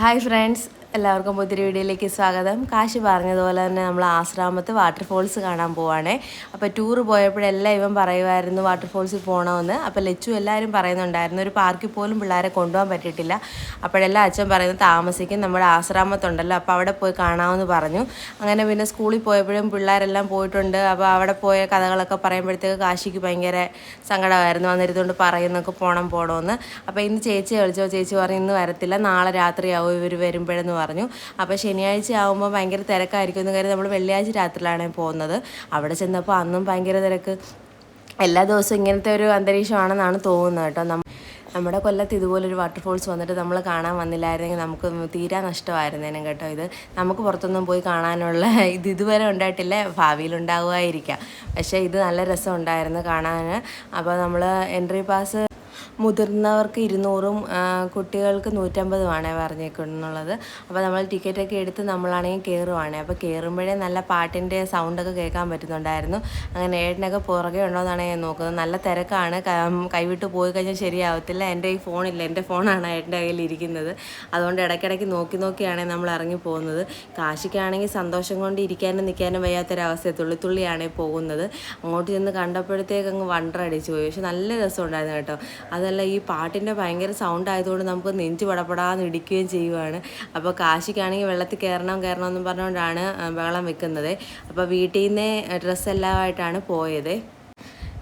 Hi friends എല്ലാവർക്കും പുതിയൊരു വീഡിയോയിലേക്ക് സ്വാഗതം. കാശി പറഞ്ഞതുപോലെ തന്നെ നമ്മൾ ആശ്രാമത്ത് വാട്ടർഫോൾസ് കാണാൻ പോവാണേ. അപ്പോൾ ടൂർ പോയപ്പോഴെല്ലാം ഇവൻ പറയുമായിരുന്നു വാട്ടർഫോൾസിൽ പോകണമെന്ന് അപ്പോൾ ലച്ചു എല്ലാവരും പറയുന്നുണ്ടായിരുന്നു ഒരു പാർക്കിൽ പോലും പിള്ളേരെ കൊണ്ടുപോകാൻ പറ്റിയിട്ടില്ല. അപ്പോഴെല്ലാം അച്ഛൻ പറയുന്നത് താമസിക്കും നമ്മുടെ ആശ്രാമത്തുണ്ടല്ലോ അപ്പോൾ അവിടെ പോയി കാണാമെന്ന് പറഞ്ഞു. അങ്ങനെ പിന്നെ സ്കൂളിൽ പോയപ്പോഴും പിള്ളേരെല്ലാം പോയിട്ടുണ്ട്. അപ്പോൾ അവിടെ പോയ കഥകളൊക്കെ പറയുമ്പോഴത്തേക്ക് കാശിക്ക് ഭയങ്കര സങ്കടമായിരുന്നു. വന്നിരുന്നുകൊണ്ട് പറയുന്നൊക്കെ പോകണം പോകണമെന്ന് അപ്പോൾ ഇന്ന് ചേച്ചി വിളിച്ചോ? ചേച്ചി പറഞ്ഞു ഇന്ന് വരത്തില്ല നാളെ രാത്രിയാവും ഇവർ വരുമ്പോഴെന്ന് പറഞ്ഞു അപ്പോൾ ശനിയാഴ്ച ആകുമ്പോൾ ഭയങ്കര തിരക്കായിരിക്കും എന്ന് കരുതി നമ്മൾ വെള്ളിയാഴ്ച രാത്രിയിലാണ് പോകുന്നത്. അവിടെ ചെന്നപ്പോൾ അന്നും ഭയങ്കര തിരക്ക്. എല്ലാ ദിവസവും ഇങ്ങനത്തെ ഒരു അന്തരീക്ഷമാണെന്നാണ് തോന്നുന്നത് കേട്ടോ. നമ്മൾ നമ്മുടെ കൊല്ലത്ത് ഇതുപോലൊരു വാട്ടർഫോൾസ് വന്നിട്ട് നമ്മൾ കാണാൻ വന്നില്ലായിരുന്നെങ്കിൽ നമുക്ക് തീരാ നഷ്ടമായിരുന്നേനും കേട്ടോ ഇത്. നമുക്ക് പുറത്തൊന്നും പോയി കാണാനുള്ള ഇത് ഇതുവരെ ഉണ്ടായിട്ടില്ല. ഭാവിയിൽ ഉണ്ടാകുമായിരിക്കാം പക്ഷേ ഇത് നല്ല രസം ഉണ്ടായിരുന്നു കാണാൻ അപ്പോൾ നമ്മൾ എൻട്രി പാസ് മുതിർന്നവർക്ക് ഇരുന്നൂറും കുട്ടികൾക്ക് നൂറ്റമ്പതുമാണ് പറഞ്ഞേക്കുന്നുള്ളത് അപ്പോൾ നമ്മൾ ടിക്കറ്റൊക്കെ എടുത്ത് നമ്മളാണെങ്കിൽ കയറുവാണ് അപ്പോൾ കയറുമ്പോഴേ നല്ല പാട്ടിന്റെ സൗണ്ടൊക്കെ കേൾക്കാൻ പറ്റുന്നുണ്ടായിരുന്നു. അങ്ങനെ ഏട്ടനൊക്കെ പുറകെ ഉണ്ടോയെന്നാണ് ഞാൻ നോക്കുന്നത്. നല്ല തിരക്കാണ്. കൈവിട്ട് പോയി കഴിഞ്ഞാൽ ശരിയാവത്തില്ല. എന്റെ ഈ ഫോണില്ല എന്റെ ഫോണാണ് ഏട്ടന്റെ കയ്യിൽ ഇരിക്കുന്നത്. അതുകൊണ്ട് ഇടയ്ക്കിടയ്ക്ക് നോക്കി നോക്കിയാണ് നമ്മൾ ഇറങ്ങി പോകുന്നത്. കാശിക്കാണെങ്കിൽ സന്തോഷം കൊണ്ട് ഇരിക്കാനും നിൽക്കാനും വയ്യാത്തൊരവസ്ഥ തുള്ളി തുള്ളിയാണ് പോകുന്നത്. അങ്ങോട്ട് ചെന്ന് കണ്ടപ്പോഴത്തേക്ക് അങ്ങ് വണ്ടർ അടിച്ചു പോയി. പക്ഷെ നല്ല രസമുണ്ടായിരുന്നു കേട്ടോ. അതല്ല ഈ പാട്ടിന്റെ ഭയങ്കര സൗണ്ട് ആയതുകൊണ്ട് നമുക്ക് നെഞ്ച് പടപടാന്ന് ഇടിക്കുകയും ചെയ്യുവാണ്. അപ്പോൾ കാശിക്കാണെങ്കിൽ വെള്ളത്തിൽ കയറണം കയറണം എന്നും പറഞ്ഞുകൊണ്ടാണ് വെള്ളം വെക്കുന്നത്. അപ്പോൾ വീട്ടിൽ നിന്ന് ഡ്രസ്സെല്ലാമായിട്ടാണ് പോയത്.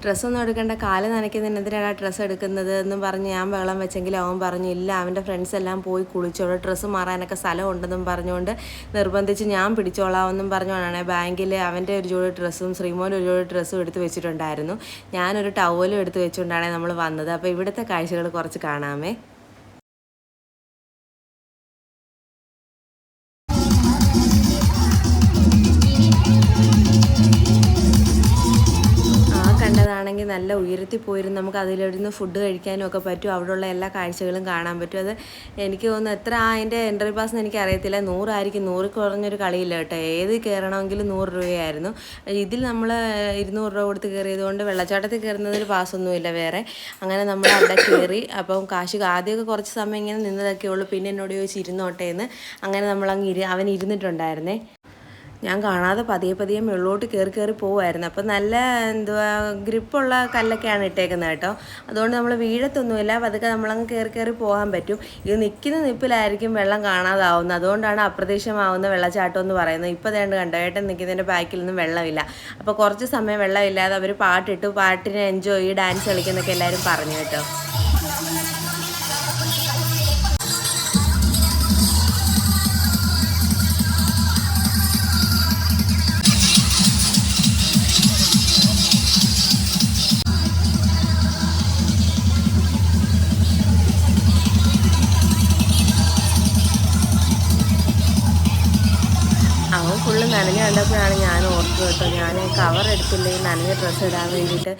ഡ്രസ്സൊന്നും എടുക്കേണ്ട കാൽ നനയ്ക്കുന്നതിന് എന്തിനാണ് ഡ്രസ്സ് എടുക്കുന്നത് എന്ന് പറഞ്ഞ് ഞാൻ വെള്ളം വെച്ചെങ്കിൽ അവൻ പറഞ്ഞു ഇല്ല അവന്റെ ഫ്രണ്ട്സ് എല്ലാം പോയി കുളിച്ചോളൂ ഡ്രസ്സ് മാറാനൊക്കെ സ്ഥലം ഉണ്ടെന്നും പറഞ്ഞുകൊണ്ട് നിർബന്ധിച്ച് ഞാൻ പിടിച്ചോളാം എന്നും പറഞ്ഞുകൊണ്ടാണ് ബാങ്കിൽ അവന്റെ ഒരു ജോഡി ഡ്രസ്സും ശ്രീമോൻ ഒരു ജോഡി ഡ്രസ്സും എടുത്ത് വെച്ചിട്ടുണ്ടായിരുന്നു. ഞാനൊരു ടവലും എടുത്ത് വെച്ചുകൊണ്ടാണ് നമ്മൾ വന്നത്. അപ്പോൾ ഇവിടുത്തെ കാഴ്ചകൾ കുറച്ച് കാണാമേ. കണ്ടതാണെങ്കിൽ നല്ല ഉയരത്തിൽ പോയിരുന്നു നമുക്ക് അതിലിരുന്ന് ഫുഡ് കഴിക്കാനും ഒക്കെ പറ്റും. അവിടെയുള്ള എല്ലാ കാഴ്ചകളും കാണാൻ പറ്റും. അത് എനിക്ക് തോന്നുന്നു എത്ര അതിന്റെ എൻട്രി പാസ് എനിക്ക് അറിയത്തില്ല. നൂറായിരിക്കും. നൂറ് കുറഞ്ഞൊരു കളിയില്ല കേട്ടോ. ഏത് കയറണമെങ്കിലും നൂറ് രൂപയായിരുന്നു. ഇതിൽ നമ്മൾ ഇരുന്നൂറ് രൂപ കൊടുത്ത് കയറിയത് കൊണ്ട് വെള്ളച്ചാട്ടത്തിൽ കയറുന്നതിൽ പാസ്സൊന്നുമില്ല വേറെ. അങ്ങനെ നമ്മൾ അവിടെ കയറി. അപ്പം കാശ് ആദ്യമൊക്കെ കുറച്ച് സമയം ഇങ്ങനെ നിന്നതൊക്കെ ഉള്ളൂ. പിന്നെ എന്നോട് ചോദിച്ച് അങ്ങനെ എന്ന് അങ്ങനെ നമ്മളങ്ങ് ഇരു അവൻ ഇരുന്നിട്ടുണ്ടായിരുന്നേ. ഞാൻ കാണാതെ പതിയെ പതിയെ മുകളിലോട്ട് കയറി കയറി പോവായിരുന്നു അപ്പം നല്ല എന്തുവാ ഗ്രിപ്പുള്ള കല്ലൊക്കെയാണ് ഇട്ടേക്കുന്നത് കേട്ടോ. അതുകൊണ്ട് നമ്മൾ വീഴത്തൊന്നുമില്ല. പതുക്കെ നമ്മളങ്ങ് കയറി കയറി പോകാൻ പറ്റും. ഇത് നിൽക്കുന്ന നിപ്പിലായിരിക്കും വെള്ളം കാണാതാവുന്നത്. അതുകൊണ്ടാണ് അപ്രതീക്ഷമാവുന്ന വെള്ളച്ചാട്ടം എന്ന് പറയുന്നത്. ഇപ്പോൾ തേണ്ട കണ്ടോ ഏട്ടൻ നിൽക്കുന്നതിന്റെ ബാക്കിൽ നിന്നും വെള്ളമില്ല. അപ്പോൾ കുറച്ച് സമയം വെള്ളമില്ലാതെ അവർ പാട്ടിട്ടു പാട്ടിനെ എൻജോയ് ഡാൻസ് കളിക്കുന്നൊക്കെ എല്ലാവരും പറഞ്ഞു കേട്ടോ. അവൻ ഫുള്ള് നനഞ്ഞ് കണ്ടപ്പോഴാണ് ഞാൻ ഓർത്തത് കേട്ടോ. ഞാൻ കവർ എടുത്തില്ല നനഞ്ഞ ഡ്രസ്സ് ഇടാൻ വേണ്ടിയിട്ട്.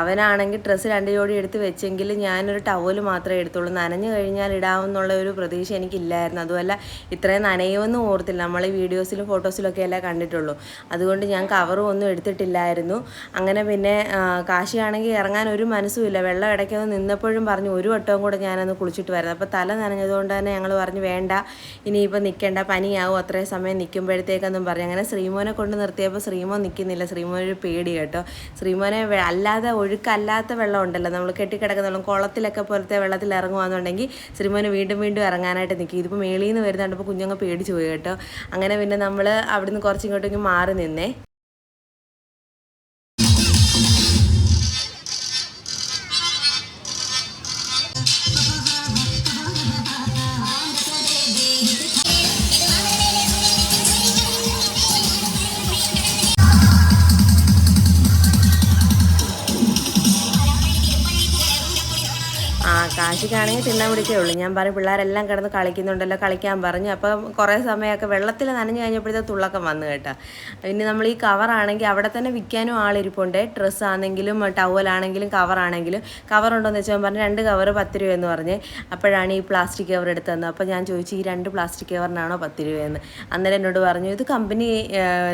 അവനാണെങ്കിൽ ഡ്രസ്സ് രണ്ട് ജോഡി എടുത്ത് വെച്ചെങ്കിൽ ഞാനൊരു ടവൽ മാത്രമേ എടുത്തുള്ളൂ. നനഞ്ഞു കഴിഞ്ഞാൽ ഇടാമെന്നുള്ള ഒരു പ്രതീക്ഷ എനിക്കില്ലായിരുന്നു. അതുമല്ല ഇത്രയും നനയുമെന്നും ഓർത്തില്ല. നമ്മൾ ഈ വീഡിയോസിലും ഫോട്ടോസിലൊക്കെ അല്ലേ കണ്ടിട്ടുള്ളൂ. അതുകൊണ്ട് ഞാൻ കവറും ഒന്നും എടുത്തിട്ടില്ലായിരുന്നു. അങ്ങനെ പിന്നെ കാശിയാണെങ്കിൽ ഇറങ്ങാൻ ഒരു മനസ്സുമില്ല വെള്ളം ഇടയ്ക്കൊന്ന് നിന്നപ്പോഴും പറഞ്ഞു ഒരു വട്ടവും കൂടെ ഞാനൊന്ന് കുളിച്ചിട്ട് വരുന്നത് അപ്പോൾ തല നനഞ്ഞതുകൊണ്ട് തന്നെ ഞങ്ങൾ പറഞ്ഞു വേണ്ട ഇനിയിപ്പോൾ നിൽക്കേണ്ട പനിയാവും. അത്രയും സമയം നിൽക്കുമ്പോഴത്തേക്കെന്നും പറഞ്ഞു അങ്ങനെ ശ്രീമോനെ കൊണ്ട് നിർത്തിയപ്പോൾ ശ്രീമോൻ നിൽക്കുന്നില്ല ശ്രീമോനൊരു പേടി കേട്ടോ. ശ്രീമോനെ അല്ലാതെ ഒഴുക്കല്ലാത്ത വെള്ളം ഉണ്ടല്ലോ. നമ്മൾ കെട്ടിക്കിടക്കുന്ന വെള്ളം കുളത്തിലൊക്കെ പോലത്തെ വെള്ളത്തിൽ ഇറങ്ങുവാന്നുണ്ടെങ്കിൽ ശ്രീമോന് വീണ്ടും വീണ്ടും ഇറങ്ങാനായിട്ട് നിൽക്കും ഇതിപ്പോൾ മേളിൽ നിന്ന് വരുന്നുണ്ടപ്പോൾ കുഞ്ഞങ്ങ് പേടിച്ചു പോയി കേട്ടോ. അങ്ങനെ പിന്നെ നമ്മൾ അവിടുന്ന് കുറച്ചിങ്ങോട്ടേക്ക് മാറി നിന്നേ. കാശിക്കാണെങ്കിൽ തിന്നാൻ പിടിച്ചേ ഉള്ളൂ. ഞാൻ പറയും പിള്ളേരെല്ലാം കിടന്ന് കളിക്കുന്നുണ്ടല്ലോ കളിക്കാൻ പറഞ്ഞു. അപ്പം കുറേ സമയമൊക്കെ വെള്ളത്തിൽ നനഞ്ഞു കഴിഞ്ഞപ്പോഴത്തെ തുള്ളക്കം വന്നു കേട്ടോ. പിന്നെ നമ്മൾ ഈ കവറാണെങ്കിൽ അവിടെ തന്നെ വിൽക്കാനും ആളിരിപ്പുണ്ട്. ഡ്രസ്സ് ആണെങ്കിലും ടവലാണെങ്കിലും കവറാണെങ്കിലും കവറുണ്ടോയെന്ന് വെച്ചാൽ പറഞ്ഞു രണ്ട് കവർ പത്ത് എന്ന് പറഞ്ഞ്. അപ്പോഴാണ് ഈ പ്ലാസ്റ്റിക് കവർ എടുത്ത് തന്നത്. അപ്പോൾ ഞാൻ ചോദിച്ചു ഈ രണ്ട് പ്ലാസ്റ്റിക് കവറിനാണോ പത്ത് രൂപയെന്ന്? അന്നേരം എന്നോട് പറഞ്ഞു ഇത് കമ്പനി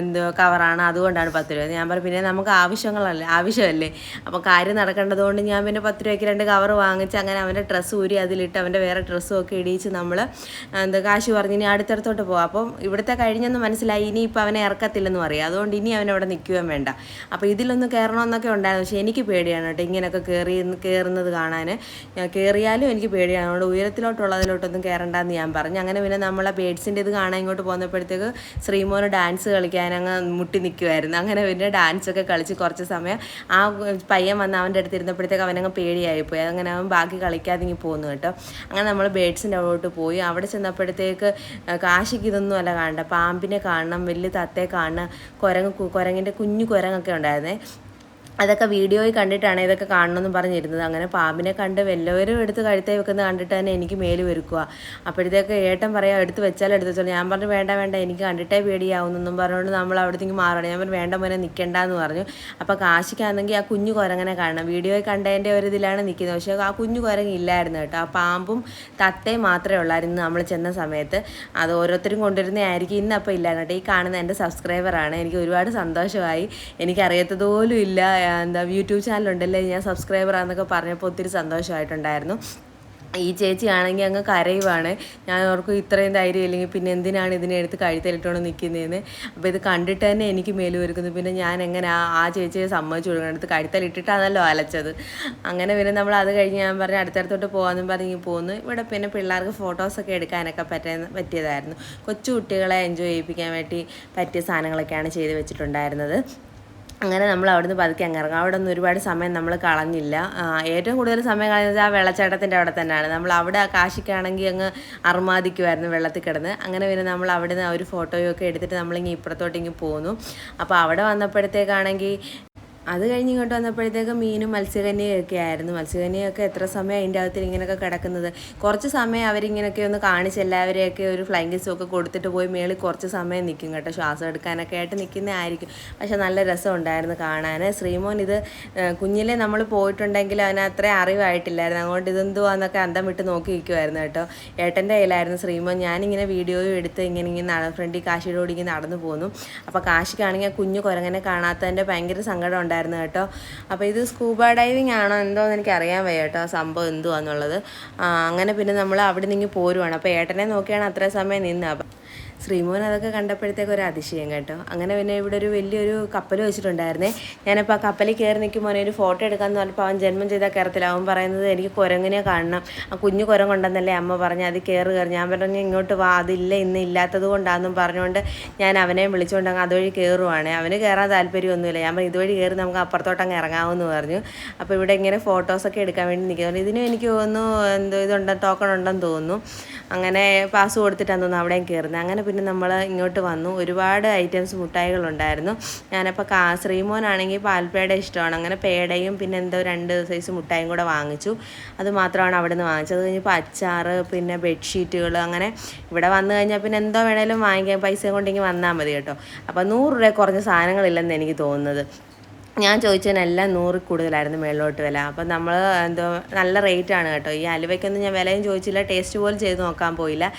എന്തോ കവറാണ് അതുകൊണ്ടാണ് പത്ത് രൂപ ഞാൻ പറഞ്ഞു പിന്നെ നമുക്ക് ആവശ്യങ്ങളല്ലേ? ആവശ്യമല്ലേ? അപ്പോൾ കാര്യം നടക്കേണ്ടതുകൊണ്ട് ഞാൻ പിന്നെ പത്ത് രൂപയ്ക്ക് രണ്ട് കവർ വാങ്ങിച്ച് അങ്ങനെ അവന് അവന്റെ ഡ്രസ്സ് ഊരി അതിലിട്ട് അവന്റെ വേറെ ഡ്രസ്സും ഒക്കെ ഇടിയിച്ച് നമ്മൾ എന്താ കാശ് പറഞ്ഞ് ഇനി അടുത്തടുത്തോട്ട് പോകാം അപ്പം ഇവിടുത്തെ കഴിഞ്ഞെന്ന് മനസ്സിലായി ഇനിയിപ്പോൾ അവനെ ഇറക്കത്തില്ലെന്ന് പറയും. അതുകൊണ്ട് ഇനി അവൻ അവിടെ നിൽക്കുകയും വേണ്ട. അപ്പോൾ ഇതിലൊന്ന് കയറണമെന്നൊക്കെ ഉണ്ടായിരുന്നു. പക്ഷേ എനിക്ക് പേടിയാണ് കേട്ടോ ഇങ്ങനെയൊക്കെ കയറി കയറുന്നത് കാണാൻ. കയറിയാലും എനിക്ക് പേടിയാണ്. അതുകൊണ്ട് ഉയരത്തിലോട്ടുള്ളതിലോട്ടൊന്നും കയറണ്ടെന്ന് ഞാൻ പറഞ്ഞു. അങ്ങനെ പിന്നെ നമ്മളെ ബേഡ്സിന്റെ ഇത് കാണാൻ ഇങ്ങോട്ട് പോന്നപ്പോഴത്തേക്ക് ശ്രീമോന് ഡാൻസ് കളിക്കാൻ അങ്ങ് മുട്ടി നിൽക്കുമായിരുന്നു അങ്ങനെ പിന്നെ ഡാൻസൊക്കെ കളിച്ച് കുറച്ച് സമയം ആ പയ്യൻ വന്ന് അവന്റെ അടുത്ത് ഇരുന്നപ്പോഴത്തേക്ക് അവനങ്ങ് പേടിയായിപ്പോയി. അങ്ങനെ അവൻ ബാക്കി കളിക്കാതെ ഇങ്ങ് പോകുന്നു കേട്ടോ. അങ്ങനെ നമ്മൾ ബേഡ്സിന്റെ അവിടോട്ട് പോയി. അവിടെ ചെന്നപ്പോഴത്തേക്ക് കാശിക്ക് ഇതൊന്നും അല്ല കാണണ്ട. പാമ്പിനെ കാണണം വലിയ തത്തയെ കാണണം. കുരങ്ങ് കുരങ്ങിന്റെ കുഞ്ഞു കുരങ്ങൊക്കെ ഉണ്ടായിരുന്നേ. അതൊക്കെ വീഡിയോയിൽ കണ്ടിട്ടാണ് ഇതൊക്കെ കാണണമെന്ന് പറഞ്ഞിരുന്നത്. അങ്ങനെ പാമ്പിനെ കണ്ട് വല്ലവരും എടുത്ത് കഴുത്തേ വെക്കുന്നത് കണ്ടിട്ട് തന്നെ എനിക്ക് മേൽ വെറുക്കുക അപ്പോഴത്തേക്ക് ഏട്ടൻ പറയാം എടുത്ത് വെച്ചാൽ എടുത്ത് വെച്ചോളൂ. ഞാൻ പറഞ്ഞു വേണ്ട വേണ്ട എനിക്ക് കണ്ടിട്ടേ പേടിയാവുന്നെന്നും പറഞ്ഞുകൊണ്ട് നമ്മൾ അവിടത്തേക്ക് മാറണം ഞാൻ പറഞ്ഞു വേണ്ട മോനെ നിൽക്കണ്ടെന്ന് പറഞ്ഞു. അപ്പോൾ കാശിക്കാണെങ്കിൽ ആ കുഞ്ഞു കുരങ്ങനെ കാണണം. വീഡിയോയിൽ കണ്ടതിന്റെ ഒരു ഇതിലാണ് നിൽക്കുന്നത്. പക്ഷേ ആ കുഞ്ഞു കുരങ്ങ് ഇല്ലായിരുന്നു കേട്ടോ. ആ പാമ്പും തത്തയും മാത്രമേ ഉള്ളായിരുന്നു നമ്മൾ ചെന്ന സമയത്ത്. അത് ഓരോരുത്തരും കൊണ്ടുവരുന്നതായിരിക്കും ഇന്ന് അപ്പോൾ ഇല്ലായിരുന്നു കേട്ടോ. ഈ കാണുന്ന എന്റെ സബ്സ്ക്രൈബറാണ്. എനിക്ക് ഒരുപാട് സന്തോഷമായി. എനിക്കറിയാത്തതുപോലും ഇല്ല. എന്താ യൂട്യൂബ് ചാനലുണ്ടല്ലേ ഞാൻ സബ്സ്ക്രൈബർ സബ്സ്ക്രൈബറാന്നൊക്കെ പറഞ്ഞപ്പോൾ ഒത്തിരി സന്തോഷമായിട്ടുണ്ടായിരുന്നു. ഈ ചേച്ചി ആണെങ്കിൽ അങ്ങ് കരയുവാണ്. ഞാൻ ഓർക്കും ഇത്രയും ധൈര്യം ഇല്ലെങ്കിൽ പിന്നെ എന്തിനാണ് ഇതിനെ എടുത്ത് കഴുത്തലിട്ടോണ്ട് നിൽക്കുന്നതെന്ന് അപ്പോൾ ഇത് കണ്ടിട്ട് തന്നെ എനിക്ക് മേൽ വരുന്നത് പിന്നെ ഞാൻ എങ്ങനെ ആ ആ ചേച്ചിയെ സമ്മതിച്ചു കൊടുക്കണം? എടുത്ത് കഴുത്തലിട്ടിട്ടാണല്ലോ അലച്ചത്. അങ്ങനെ പിന്നെ നമ്മൾ അത് കഴിഞ്ഞ് ഞാൻ പറഞ്ഞു അടുത്തടുത്തോട്ട് പോകാമെന്നും പറഞ്ഞ് പോന്നു. ഇവിടെ പിന്നെ പിള്ളേർക്ക് ഫോട്ടോസൊക്കെ എടുക്കാനൊക്കെ പറ്റിയ പറ്റിയതായിരുന്നു. കൊച്ചു കുട്ടികളെ എൻജോയ് ചെയ്യിപ്പിക്കാൻ വേണ്ടി പറ്റിയ സാധനങ്ങളൊക്കെയാണ് ചെയ്ത് വെച്ചിട്ടുണ്ടായിരുന്നത്. അങ്ങനെ നമ്മൾ അവിടുന്ന് പതുക്കെ അങ്ങ് ഇറങ്ങും. അവിടെ ഒന്നും ഒരുപാട് സമയം നമ്മൾ കളഞ്ഞില്ല. ഏറ്റവും കൂടുതൽ സമയം കളഞ്ഞത് ആ വെള്ളച്ചാട്ടത്തിന്റെ അവിടെ തന്നെയാണ്. നമ്മൾ അവിടെ കാശിക്കാണെങ്കിൽ അങ്ങ് അർമാദിക്കുമായിരുന്നു വെള്ളത്തിൽ കിടന്ന്. അങ്ങനെ പിന്നെ നമ്മൾ അവിടെ നിന്ന് ഒരു ഫോട്ടോയൊക്കെ എടുത്തിട്ട് നമ്മളിങ്ങനെ ഇപ്പുറത്തോട്ടിങ്ങ് പോന്നു. അപ്പോൾ അവിടെ വന്നപ്പോഴത്തേക്കാണെങ്കിൽ അത് കഴിഞ്ഞ് ഇങ്ങോട്ട് വന്നപ്പോഴത്തേക്ക് മീനും മത്സ്യകന്യയൊക്കെ ആയിരുന്നു. മത്സ്യകന്യയൊക്കെ എത്ര സമയം അതിന്റെ അകത്ത് ഇങ്ങനെയൊക്കെ കിടക്കുന്നത്? കുറച്ച് സമയം അവരിങ്ങനെയൊക്കെ ഒന്ന് കാണിച്ച് എല്ലാവരെയൊക്കെ ഒരു ഫ്ലൈങ് ഒക്കെ കൊടുത്തിട്ട് പോയി മേളിൽ കുറച്ച് സമയം നിൽക്കും കേട്ടോ. ശ്വാസം എടുക്കാനൊക്കെ ആയിട്ട് നിൽക്കുന്നതായിരിക്കും. പക്ഷെ നല്ല രസം ഉണ്ടായിരുന്നു കാണാൻ. ശ്രീമോൻ ഇത് കുഞ്ഞിലേ നമ്മൾ പോയിട്ടുണ്ടെങ്കിൽ അവന് അത്രയും അറിവായിട്ടില്ലായിരുന്നു. അതുകൊണ്ട് ഇതെന്തുവാന്നൊക്കെ അന്തം വിട്ട് നോക്കി നിൽക്കുമായിരുന്നു കേട്ടോ. ഏട്ടന്റെ കയ്യിലായിരുന്നു ശ്രീമോൻ. ഞാനിങ്ങനെ വീഡിയോയും എടുത്ത് ഇങ്ങനെ ഇങ്ങനെ ഫ്രണ്ടിൽ കാശിയോട് ഇങ്ങനെ നടന്നു പോന്നു. അപ്പോൾ കാശിക്കാണെങ്കിൽ ആ കുഞ്ഞു കുരങ്ങനെ കാണാത്തതിന്റെ ഭയങ്കര സങ്കടം ഉണ്ടായിരുന്നു. കേട്ടോ. അപ്പോൾ ഇത് സ്കൂബ ഡൈവിങ് ആണോ എന്തോന്ന് എനിക്ക് അറിയാൻ വയ്യ കേട്ടോ ആ സംഭവം എന്തുവാന്നുള്ളത്. അങ്ങനെ പിന്നെ നമ്മൾ അവിടെ നിന്ന് പോരുവാണ്. അപ്പോൾ ഏട്ടനെ നോക്കിയാണ് അത്രയും സമയം നിന്ന്. അപ്പം ശ്രീമോൻ അതൊക്കെ കണ്ടപ്പോഴത്തേക്ക് ഒരു അതിശയം കേട്ടോ. അങ്ങനെ പിന്നെ ഇവിടെ ഒരു വലിയൊരു കപ്പൽ വെച്ചിട്ടുണ്ടായിരുന്നേ. ഞാനപ്പോൾ ആ കപ്പലിൽ കയറി നിൽക്കുമ്പോൾ ഒരു ഫോട്ടോ എടുക്കാമെന്ന് പറഞ്ഞപ്പോൾ അവൻ ജന്മം ചെയ്ത കയറത്തില്ല അവൻ പറയുന്നത് എനിക്ക് കുരങ്ങിനെ കാണണം. ആ കുഞ്ഞു കുരങ്ങുണ്ടെന്നല്ലേ അമ്മ പറഞ്ഞു അത് കയറി കയറി. ഞാൻ പറഞ്ഞു ഇങ്ങോട്ട് വാ അതില്ല ഇന്ന് ഇല്ലാത്തത് കൊണ്ടാണെന്നും പറഞ്ഞുകൊണ്ട് ഞാൻ അവനെ വിളിച്ചുകൊണ്ട് അങ്ങ് അതുവഴി കയറുവാണ്. അവന് കയറാൻ താല്പര്യമൊന്നുമില്ല. ഞാൻ പറഞ്ഞു ഇതുവഴി കയറി നമുക്ക് അപ്പുറത്തോട്ട് അങ്ങ് ഇറങ്ങാമെന്ന് പറഞ്ഞു. അപ്പോൾ ഇവിടെ ഇങ്ങനെ ഫോട്ടോസൊക്കെ എടുക്കാൻ വേണ്ടി നിൽക്കുന്നു ഇതിനും എനിക്ക് തോന്നുന്നു എന്തോ ഇതുണ്ട് ടോക്കൺ ഉണ്ടെന്ന് തോന്നുന്നു. അങ്ങനെ പാസ് കൊടുത്തിട്ടാണ് തോന്നുന്നു അവിടെയും കയറുന്നത്. അങ്ങനെ പിന്നെ നമ്മൾ ഇങ്ങോട്ട് വന്നു. ഒരുപാട് ഐറ്റംസ് മുട്ടായികളുണ്ടായിരുന്നു. ഞാനപ്പോൾ ശ്രീമോനാണെങ്കിൽ പാൽപ്പേട ഇഷ്ടമാണ്. അങ്ങനെ പേടയും പിന്നെ എന്തോ രണ്ട് സൈസ് മുട്ടായും കൂടെ വാങ്ങിച്ചു. അത് മാത്രമാണ് അവിടെ നിന്ന് വാങ്ങിച്ചത്. അത് കഴിഞ്ഞപ്പോൾ അച്ചാറ് പിന്നെ ബെഡ്ഷീറ്റുകൾ അങ്ങനെ ഇവിടെ വന്നു കഴിഞ്ഞാൽ പിന്നെ എന്തോ വേണേലും വാങ്ങിക്കാൻ പൈസ കൊണ്ടെങ്കിൽ വന്നാൽ മതി കേട്ടോ. അപ്പോൾ നൂറ് രൂപ കുറഞ്ഞ സാധനങ്ങളില്ലെന്ന് എനിക്ക് തോന്നുന്നത്. ഞാൻ ചോദിച്ചതിനെല്ലാം നൂറിൽ കൂടുതലായിരുന്നു മേളിലോട്ട് വില. അപ്പം നമ്മൾ എന്തോ നല്ല റേറ്റ് ആണ് കേട്ടോ. ഈ അലുവയ്ക്കൊന്നും ഞാൻ വിലയും ചോദിച്ചില്ല. ടേസ്റ്റ് പോലും ചെയ്ത് നോക്കാൻ പോയില്ല.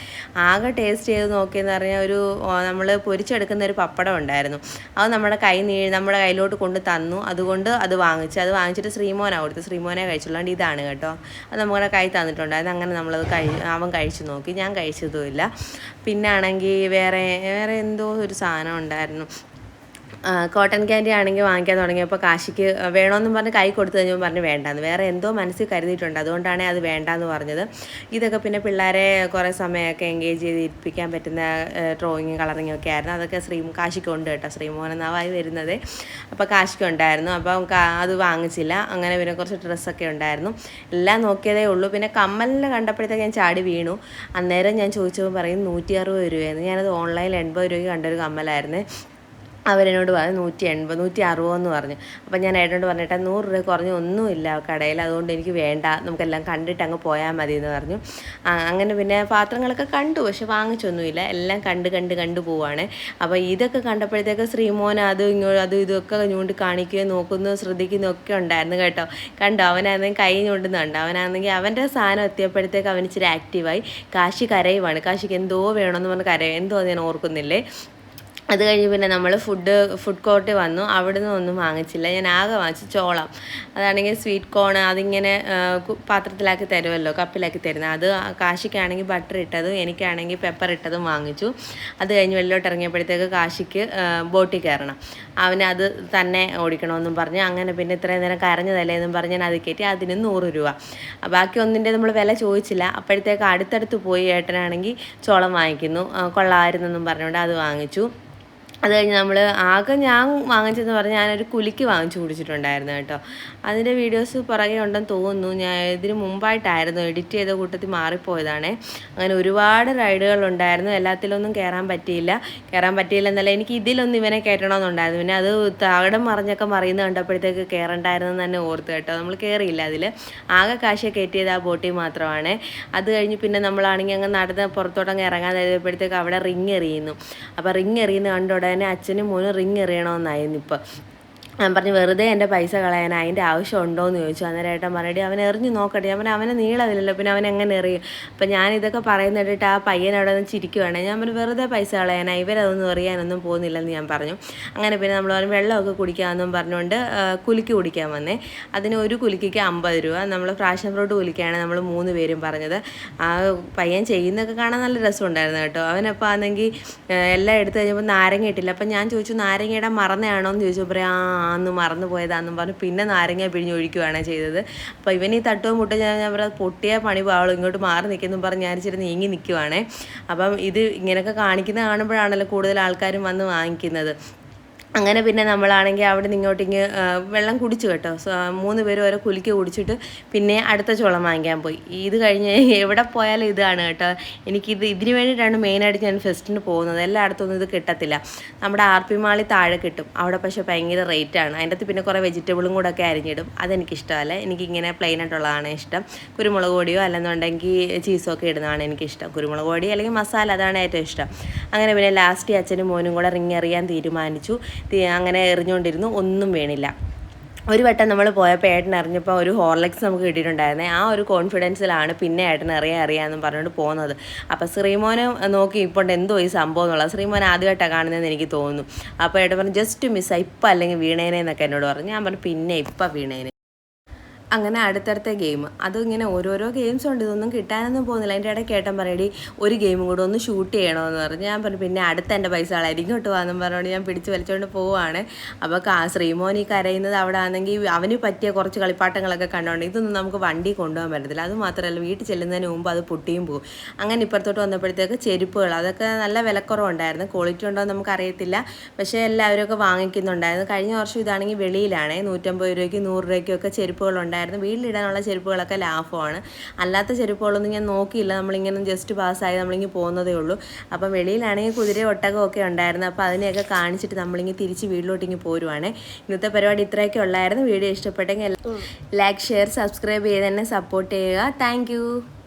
ആകെ ടേസ്റ്റ് ചെയ്ത് നോക്കിയെന്ന് പറഞ്ഞാൽ ഒരു നമ്മൾ പൊരിച്ചെടുക്കുന്ന ഒരു പപ്പടം ഉണ്ടായിരുന്നു. അത് നമ്മുടെ കൈ നീ നമ്മുടെ കയ്യിലോട്ട് കൊണ്ട് തന്നു. അതുകൊണ്ട് അത് വാങ്ങിച്ചു അത് വാങ്ങിച്ചിട്ട് ശ്രീമോനാണ് കൊടുത്തത്. ശ്രീമോനെ കഴിച്ചുള്ളതുകൊണ്ട് ഇതാണ് കേട്ടോ. അത് നമ്മുടെ കൈ തന്നിട്ടുണ്ടായിരുന്നു. അങ്ങനെ നമ്മളത് കഴി അവൻ കഴിച്ചു നോക്കി. ഞാൻ കഴിച്ചതുമില്ല. പിന്നാണെങ്കിൽ വേറെ വേറെ എന്തോ ഒരു സാധനം ഉണ്ടായിരുന്നു. കോട്ടൺ ക്യാൻഡി ആണെങ്കിൽ വാങ്ങിക്കാൻ തുടങ്ങിയപ്പോൾ കാശിക്ക് വേണമെന്നും പറഞ്ഞ് കൈ കൊടുത്തു കഴിഞ്ഞപ്പോൾ പറഞ്ഞ് വേണ്ടാന്ന്. വേറെ എന്തോ മനസ്സിൽ കരുതിയിട്ടുണ്ട്. അതുകൊണ്ടാണ് അത് വേണ്ടാന്ന് പറഞ്ഞത്. ഇതൊക്കെ പിന്നെ പിള്ളേരെ കുറേ സമയമൊക്കെ എൻഗേജ് ചെയ്ത് ഇരിപ്പിക്കാൻ പറ്റുന്ന ഡ്രോയിങ്ങും കളറിങ്ങും ഒക്കെ ആയിരുന്നു. അതൊക്കെ ശ്രീ കാശിക്ക് ഉണ്ട് കേട്ടോ. ശ്രീമോഹൻ എന്നാവായി വരുന്നത്. അപ്പോൾ കാശിക്ക് ഉണ്ടായിരുന്നു. അപ്പം അത് വാങ്ങിച്ചില്ല. അങ്ങനെ പിന്നെ കുറച്ച് ഡ്രസ്സൊക്കെ ഉണ്ടായിരുന്നു. എല്ലാം നോക്കിയതേ ഉള്ളൂ. പിന്നെ കമ്മലിനെ കണ്ടപ്പോഴത്തേക്ക് ഞാൻ ചാടി വീണു. അന്നേരം ഞാൻ ചോദിച്ചപ്പോൾ പറയും നൂറ്റി അറുപത് രൂപയെന്ന് ഞാനത് ഓൺലൈനിൽ എൺപത് രൂപയ്ക്ക് കണ്ടൊരു കമ്മലായിരുന്നു. അവരെന്നോട് പറഞ്ഞു നൂറ്റി എൺപത് നൂറ്റി അറുപതെന്ന് പറഞ്ഞു. അപ്പം ഞാൻ ഏട്ടനോട് പറഞ്ഞിട്ട് നൂറ് രൂപ കുറഞ്ഞ ഒന്നുമില്ല കടയിൽ അതുകൊണ്ട് എനിക്ക് വേണ്ട നമുക്കെല്ലാം കണ്ടിട്ട് അങ്ങ് പോയാൽ മതി എന്ന് പറഞ്ഞു. അങ്ങനെ പിന്നെ പാത്രങ്ങളൊക്കെ കണ്ടു പക്ഷെ വാങ്ങിച്ചൊന്നുമില്ല. എല്ലാം കണ്ട് കണ്ട് കണ്ടു പോവാണ്. അപ്പോൾ ഇതൊക്കെ കണ്ടപ്പോഴത്തേക്ക് ശ്രീമോൻ അത് ഇങ്ങോട്ട് അത് ഇതൊക്കെ ഞൂണ്ട് കാണിക്കുകയും നോക്കുന്നു ശ്രദ്ധിക്കുന്നു ഒക്കെ ഉണ്ടായിരുന്നു കേട്ടോ. കണ്ടോ അവനാണെങ്കിൽ കൈ ഞൂണ്ടുന്നുണ്ട്. അവനാണെങ്കിൽ അവന്റെ സാധനം എത്തിയപ്പോഴത്തേക്ക് അവൻ ഇച്ചിരി ആക്റ്റീവായി കാശി കരയുവാണ്. കാശിക്ക് എന്തോ വേണമെന്ന് പറഞ്ഞ് കരയും എന്തോ ഞാൻ ഓർക്കുന്നില്ലേ? അത് കഴിഞ്ഞ് പിന്നെ നമ്മൾ ഫുഡ് ഫുഡ് കോർട്ടിൽ വന്നു. അവിടുന്ന് ഒന്നും വാങ്ങിച്ചില്ല. ഞാൻ ആകെ വാങ്ങിച്ചു ചോളം. അതാണെങ്കിൽ സ്വീറ്റ് കോൺ അതിങ്ങനെ പാത്രത്തിലാക്കി തരുമല്ലോ കപ്പിലാക്കി തരുന്നത് അത് കാശിക്കാണെങ്കിൽ ബട്ടർ ഇട്ടതും എനിക്കാണെങ്കിൽ പെപ്പർ ഇട്ടതും വാങ്ങിച്ചു. അത് കഴിഞ്ഞ് വെള്ളിലോട്ട് ഇറങ്ങിയപ്പോഴത്തേക്ക് കാശിക്ക് ബോട്ടിൽ കയറണം. അവന് അത് തന്നെ ഓടിക്കണമെന്നും പറഞ്ഞു. അങ്ങനെ പിന്നെ ഇത്രയും നേരം കരഞ്ഞതല്ലേ എന്നും പറഞ്ഞ് ഞാൻ അത് കയറ്റി അതിന് നൂറ് രൂപ. ബാക്കി ഒന്നിന്റെ നമ്മൾ വില ചോദിച്ചില്ല. അപ്പോഴത്തേക്ക് അടുത്തടുത്ത് പോയി ഏട്ടനാണെങ്കിൽ ചോളം വാങ്ങിക്കുന്നു. കൊള്ളാമായിരുന്നെന്നും പറഞ്ഞുകൊണ്ട് അത് വാങ്ങിച്ചു. അത് കഴിഞ്ഞ് നമ്മൾ ആകെ ഞാൻ വാങ്ങിച്ചെന്ന് പറഞ്ഞാൽ ഞാനൊരു കുലിക്ക് വാങ്ങിച്ചു കുടിച്ചിട്ടുണ്ടായിരുന്നു കേട്ടോ. അതിന്റെ വീഡിയോസ് പുറകെ ഉണ്ടെന്ന് തോന്നുന്നു. ഞാൻ ഇതിന് മുമ്പായിട്ടായിരുന്നു എഡിറ്റ് ചെയ്ത കൂട്ടത്തിൽ മാറിപ്പോയതാണേ. അങ്ങനെ ഒരുപാട് റൈഡുകൾ ഉണ്ടായിരുന്നു. എല്ലാത്തിലൊന്നും കയറാൻ പറ്റിയില്ല. കയറാൻ പറ്റിയില്ല എന്നല്ല എനിക്ക് ഇതിലൊന്നും ഇവനെ കയറ്റണമെന്നുണ്ടായിരുന്നു. പിന്നെ അത് തകടം മറിഞ്ഞൊക്കെ മറിയുന്ന കണ്ടപ്പോഴത്തേക്ക് കയറണ്ടായിരുന്നു തന്നെ ഓർത്ത് കേട്ടോ. നമ്മൾ കയറിയില്ല അതിൽ ആകെ കാശ് കയറ്റിയത് ആ ബോട്ടിൽ മാത്രമാണ്. അത് കഴിഞ്ഞ് പിന്നെ നമ്മളാണെങ്കിൽ അങ്ങ് നടന്ന് പുറത്തോട്ടങ്ങ് ഇറങ്ങാൻ കഴിയുമ്പോഴത്തേക്ക് അവിടെ റിങ് എറിയുന്നു. അപ്പോൾ റിങ് എറിയുന്ന കണ്ട ഉടനെ അച്ഛനും മോനും റിങ് എറിയണമെന്നായിരുന്നു ഇപ്പം. ഞാൻ പറഞ്ഞു വെറുതെ എന്റെ പൈസ കളയാൻ അതിന്റെ ആവശ്യം ഉണ്ടോ എന്ന് ചോദിച്ചു. അന്നേരം ഏട്ടൻ പറഞ്ഞിട്ട് അവൻ എറിഞ്ഞു നോക്കട്ടെ. അവൻ അവനെ നീളമില്ലല്ലോ. പിന്നെ അവൻ എങ്ങനെ എറിയും? അപ്പം ഞാൻ ഇതൊക്കെ കേട്ടിട്ട് ആ പയ്യൻ അവിടെ നിന്ന് ചിരിക്കുവാണ്. ഞാൻ പറഞ്ഞു വെറുതെ പൈസ കളയാനാ ഇവരതൊന്നും എറിയാനൊന്നും പോകുന്നില്ലെന്ന് ഞാൻ പറഞ്ഞു. അങ്ങനെ പിന്നെ നമ്മൾ പറഞ്ഞു വെള്ളമൊക്കെ കുടിക്കാമെന്നും പറഞ്ഞുകൊണ്ട് കുലുക്കി കുടിക്കാൻ വന്നേ. അതിന് ഒരു കുലുക്കിക്ക് അമ്പത് രൂപ. നമ്മൾ ഫ്രാഷൻ ഫ്രൂട്ട് കുലിക്കാണ് നമ്മൾ മൂന്ന് പേരും പറഞ്ഞത്. ആ പയ്യൻ ചെയ്യുന്നതൊക്കെ കാണാൻ നല്ല രസമുണ്ടായിരുന്നു കേട്ടോ. അവനപ്പോൾ ആണെങ്കിൽ എല്ലാം എടുത്തു കഴിഞ്ഞപ്പോൾ നാരങ്ങ ഇട്ടില്ല. അപ്പം ഞാൻ ചോദിച്ചു നാരങ്ങയുടെ ഇടാൻ മറന്നതാണോ എന്ന് ചോദിച്ചപ്പോൾ ആ അന്ന് മറന്നു പോയതാന്നും പറഞ്ഞു പിന്നെ നാരങ്ങ പിഴിഞ്ഞ് ഒഴിക്കുകയാണ് ചെയ്തത്. അപ്പോൾ ഇവൻ ഈ തട്ടവും മുട്ടും ഞാൻ ഞാൻ പറയാം പൊട്ടിയ പണി പാവളും ഇങ്ങോട്ട് മാറി നിൽക്കുന്നു പറഞ്ഞ് ഞാൻ ഇച്ചിരി നീങ്ങി നിൽക്കുവാണേ. അപ്പം ഇത് ഇങ്ങനെയൊക്കെ കാണിക്കുന്നത് കാണുമ്പോഴാണല്ലോ കൂടുതൽ ആൾക്കാരും വന്ന് വാങ്ങിക്കുന്നത്. അങ്ങനെ പിന്നെ നമ്മളാണെങ്കിൽ അവിടെ നിന്ന് ഇങ്ങോട്ടിങ്ങ് വെള്ളം കുടിച്ചു കേട്ടോ. മൂന്ന് പേരും ഓരോ കുലുക്കി കുടിച്ചിട്ട് പിന്നെ അടുത്ത ചോളം വാങ്ങിക്കാൻ പോയി. ഇത് കഴിഞ്ഞ് എവിടെ പോയാലും ഇതാണ് കേട്ടോ. എനിക്കിത് ഇതിന് വേണ്ടിയിട്ടാണ് മെയിനായിട്ട് ഞാൻ ഫെസ്റ്റിന് പോകുന്നത്. എല്ലായിടത്തൊന്നും ഇത് കിട്ടത്തില്ല. നമ്മുടെ ആർ പി മാളി താഴെ കിട്ടും. അവിടെ പക്ഷേ ഭയങ്കര റേറ്റാണ് അതിന്റെ അകത്ത് പിന്നെ കുറേ വെജിറ്റബിളും കൂടെ ഒക്കെ അരിഞ്ഞിടും. അതെനിക്കിഷ്ടമല്ല. എനിക്കിങ്ങനെ പ്ലെയിൻ ആയിട്ടുള്ളതാണ് ഇഷ്ടം. കുരുമുളക് പൊടിയോ അല്ലെന്നുണ്ടെങ്കിൽ ചീസോ ഒക്കെ ഇടുന്നതാണ് എനിക്കിഷ്ടം. കുരുമുളക് പൊടി അല്ലെങ്കിൽ മസാല അതാണ് ഏറ്റവും ഇഷ്ടം. അങ്ങനെ പിന്നെ ലാസ്റ്റ് അച്ഛനും മോനും കൂടെ റിങ് എറിയാൻ തീരുമാനിച്ചു. അങ്ങനെ എറിഞ്ഞുകൊണ്ടിരുന്നു. ഒന്നും വീണില്ല. ഒരു വട്ടം നമ്മൾ പോയപ്പോൾ ഏട്ടൻ അറിഞ്ഞപ്പോൾ ഒരു ഹോർലിക്സ് നമുക്ക് കിട്ടിയിട്ടുണ്ടായിരുന്നേ. ആ ഒരു കോൺഫിഡൻസിലാണ് പിന്നെ ഏട്ടൻ അറിയാൻ അറിയാമെന്നും പറഞ്ഞുകൊണ്ട് പോകുന്നത്. അപ്പോൾ ശ്രീമോനെ നോക്കി ഇപ്പോൾ എന്തോ ഈ സംഭവം എന്നുള്ളത് ശ്രീമോൻ ആദ്യമായിട്ടാണ് കാണുന്നതെന്ന് എനിക്ക് തോന്നുന്നു. അപ്പോൾ ഏട്ടൻ പറഞ്ഞു ജസ്റ്റ് മിസ്സായി ഇപ്പം അല്ലെങ്കിൽ വീണേനെ എന്നൊക്കെ എന്നോട് പറഞ്ഞു. ഞാൻ പറഞ്ഞു പിന്നെ ഇപ്പം വീണേനെ. അങ്ങനെ അടുത്തടുത്ത ഗെയിം അത് ഇങ്ങനെ ഓരോരോ ഗെയിംസ് ഉണ്ട്. ഇതൊന്നും കിട്ടാനൊന്നും പോകുന്നില്ല. അതിന്റെ ഇടയ്ക്ക് ഏട്ടൻ പറയടി ഒരു ഗെയിമും കൂടെ ഒന്ന് ഷൂട്ട് ചെയ്യണമെന്ന് പറഞ്ഞു. ഞാൻ പറഞ്ഞു പിന്നെ അടുത്ത എന്റെ പൈസ ആളായിരിക്കും ഇങ്ങോട്ട് എന്നും പറഞ്ഞുകൊണ്ട് ഞാൻ പിടിച്ച് വലിച്ചുകൊണ്ട് പോവുകയാണ് അപ്പോൾ കാ ശ്രീമോൻ ഈ കരയുന്നത് അവിടെ ആണെങ്കിൽ അവന് പറ്റിയ കുറച്ച് കളിപ്പാട്ടങ്ങളൊക്കെ കണ്ടോണ്ട് ഇതൊന്നും നമുക്ക് വണ്ടി കൊണ്ടുപോകാൻ പറ്റത്തില്ല. അത് മാത്രമല്ല വീട്ടിൽ ചെല്ലുന്നതിന് മുമ്പ് അത് പൊട്ടിയും പോകും. അങ്ങനെ ഇപ്പുറത്തോട്ട് വന്നപ്പോഴത്തേക്ക് ചെരുപ്പുകൾ അതൊക്കെ നല്ല വിലക്കുറവുണ്ടായിരുന്നു. ക്വാളിറ്റി ഉണ്ടോ എന്ന് നമുക്കറിയത്തില്ല. പക്ഷേ എല്ലാവരും ഒക്കെ വാങ്ങിക്കുന്നുണ്ടായിരുന്നു. കഴിഞ്ഞ വർഷം ഇതാണെങ്കിൽ വെളിയിലാണ്. നൂറ്റമ്പത് രൂപയ്ക്ക് നൂറ് രൂപയ്ക്കും ഒക്കെ ചെരുപ്പുകളുണ്ടായിരുന്നു വീട്ടിലിടാനുള്ള ചെരുപ്പുകളൊക്കെ ലാഭമാണ്. അല്ലാത്ത ചെരുപ്പുകളൊന്നും ഞാൻ നോക്കിയില്ല. നമ്മളിങ്ങനെ ജസ്റ്റ് പാസ്സായി നമ്മളിങ്ങനെ പോകുന്നതേ ഉള്ളൂ. അപ്പം വെളിയിലാണെങ്കിൽ കുതിര ഒട്ടകം ഒക്കെ ഉണ്ടായിരുന്നു. അപ്പോൾ അതിനെയൊക്കെ കാണിച്ചിട്ട് നമ്മളിങ്ങനെ തിരിച്ച് വീട്ടിലോട്ടിങ്ങ് പോരുവാണ്. ഇന്നത്തെ പരിപാടി ഇത്രയൊക്കെ ഉള്ളായിരുന്നു. വീഡിയോ ഇഷ്ടപ്പെട്ടെങ്കിൽ ലൈക്ക് ഷെയർ സബ്സ്ക്രൈബ് ചെയ്ത് തന്നെ സപ്പോർട്ട് ചെയ്യുക. താങ്ക്